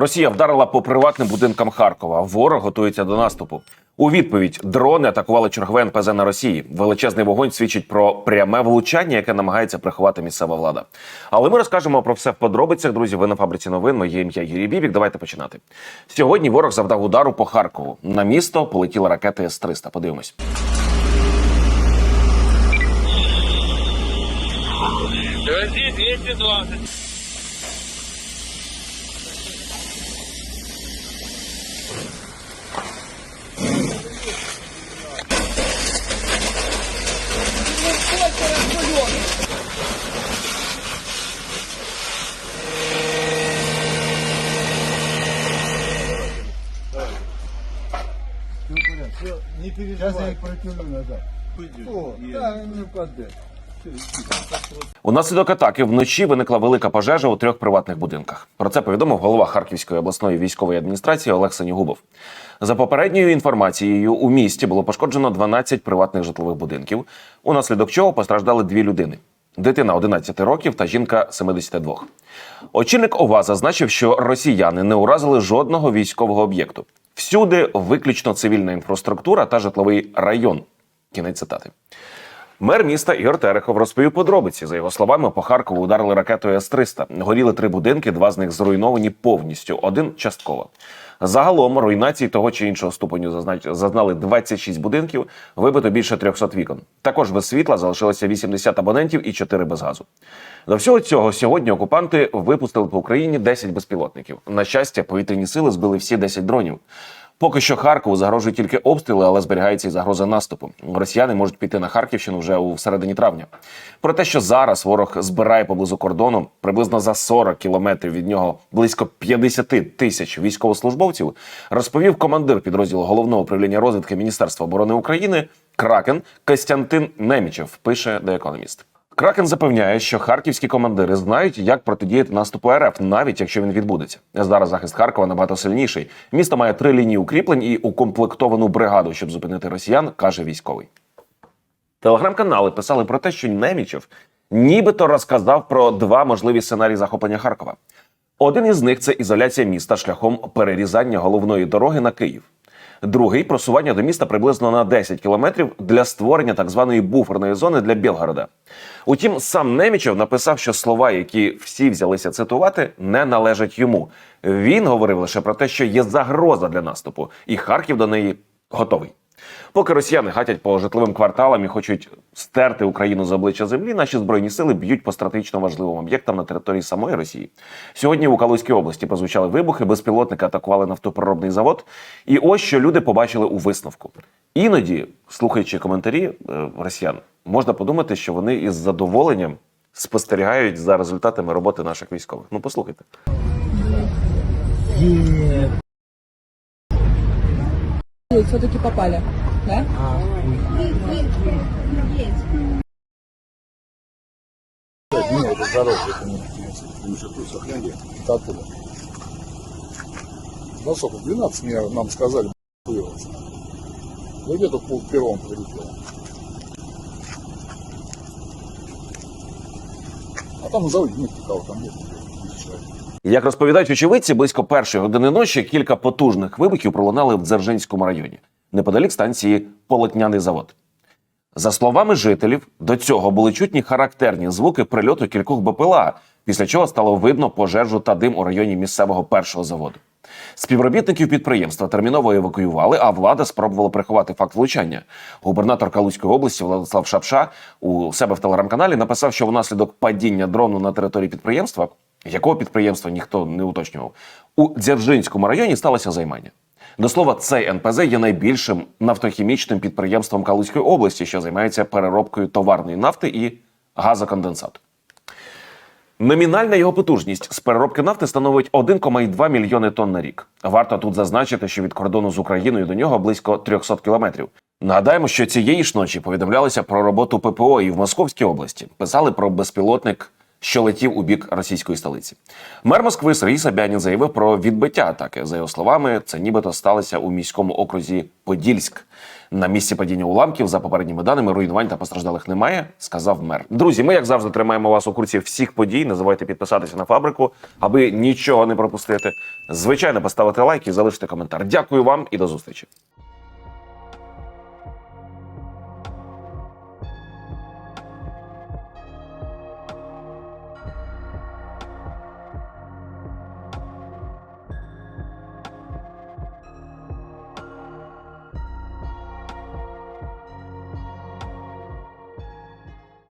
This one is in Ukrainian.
Росія вдарила по приватним будинкам Харкова. Ворог готується до наступу. У відповідь дрони атакували чергове НПЗ на Росії. Величезний вогонь свідчить про пряме влучання, яке намагається приховати місцева влада. Але ми розкажемо про все в подробицях. Друзі, ви на фабриці новин. Моє ім'я Юрій Бібік. Давайте починати. Сьогодні ворог завдав удару по Харкову. На місто полетіли ракети С-300. Подивимось. Грози 220. Не переживай. Сейчас я. Унаслідок атаки вночі виникла велика пожежа у трьох приватних будинках. Про це повідомив голова Харківської обласної військової адміністрації Олег Сенігубов. За попередньою інформацією, у місті було пошкоджено 12 приватних житлових будинків, унаслідок чого постраждали дві людини: дитина 11 років та жінка 72. Очільник ОВА зазначив, що росіяни не уразили жодного військового об'єкту. Всюди виключно цивільна інфраструктура та житловий район. Кінець цитати. Мер міста Ігор Терехов розповів подробиці. За його словами, по Харкову ударили ракетою С-300. Горіли три будинки, два з них зруйновані повністю, один частково. Загалом руйнації того чи іншого ступеню зазнали 26 будинків, вибито більше 300 вікон. Також без світла залишилося 80 абонентів і 4 без газу. До всього цього сьогодні окупанти випустили по Україні 10 безпілотників. На щастя, повітряні сили збили всі 10 дронів. Поки що Харкову загрожують тільки обстріли, але зберігається і загроза наступу. Росіяни можуть піти на Харківщину вже у середині травня. Про те, що зараз ворог збирає поблизу кордону, приблизно за 40 кілометрів від нього близько 50 тисяч військовослужбовців, розповів командир підрозділу головного управління розвідки Міністерства оборони України Кракен Костянтин Немічев. Пише The Economist. Кракен запевняє, що харківські командири знають, як протидіяти наступу РФ, навіть якщо він відбудеться. Зараз захист Харкова набагато сильніший. Місто має три лінії укріплень і укомплектовану бригаду, щоб зупинити росіян, каже військовий. Телеграм-канали писали про те, що Немічев нібито розказав про два можливі сценарії захоплення Харкова. Один із них це ізоляція міста шляхом перерізання головної дороги на Київ. Другий просування до міста приблизно на 10 кілометрів для створення так званої буферної зони для Білгорода. Утім, сам Немічев написав, що слова, які всі взялися цитувати, не належать йому. Він говорив лише про те, що є загроза для наступу, і Харків до неї готовий. Поки росіяни гатять по житловим кварталам і хочуть стерти Україну з обличчя землі, наші збройні сили б'ють по стратегічно важливим об'єктам на території самої Росії. Сьогодні у Калузькій області прозвучали вибухи, безпілотники атакували нафтопереробний завод. І ось що люди побачили у висновку. Іноді, слухаючи коментарі е, росіян, можна подумати, що вони із задоволенням спостерігають за результатами роботи наших військових. Ну, послухайте. Все-таки попали, да? Нет, это дорога, это не высоту сохранили. Это оттуда. Ну сколько, 12 мне, нам сказали, хуёваться. Ну где-то пол первом прилетело. А там на заводе нет никого, там нет. человек. Як розповідають очевидці, близько першої години ночі кілька потужних вибухів пролунали в Дзержинському районі, неподалік станції Полотняний завод. За словами жителів, до цього були чутні характерні звуки прильоту кількох БПЛА, після чого стало видно пожежу та дим у районі місцевого першого заводу. Співробітників підприємства терміново евакуювали, а влада спробувала приховати факт влучання. Губернатор Калузької області Владислав Шапша у себе в телеграм-каналі написав, що внаслідок падіння дрону на території підприємства, якого підприємства ніхто не уточнював, у Дзержинському районі сталося займання. До слова, цей НПЗ є найбільшим нафтохімічним підприємством Калузької області, що займається переробкою товарної нафти і газоконденсату. Номінальна його потужність з переробки нафти становить 1,2 мільйони тонн на рік. Варто тут зазначити, що від кордону з Україною до нього близько 300 кілометрів. Нагадаємо, що цієї ж ночі повідомлялося про роботу ППО і в Московській області. Писали про безпілотник що летів у бік російської столиці. Мер Москви Сергій Собянін заявив про відбиття атаки. За його словами, це нібито сталося у міському окрузі Подільськ. На місці падіння уламків, за попередніми даними, руйнувань та постраждалих немає, сказав мер. Друзі, ми як завжди тримаємо вас у курсі всіх подій. Не забувайте підписатися на фабрику, аби нічого не пропустити. Звичайно, поставити лайк і залишити коментар. Дякую вам і до зустрічі.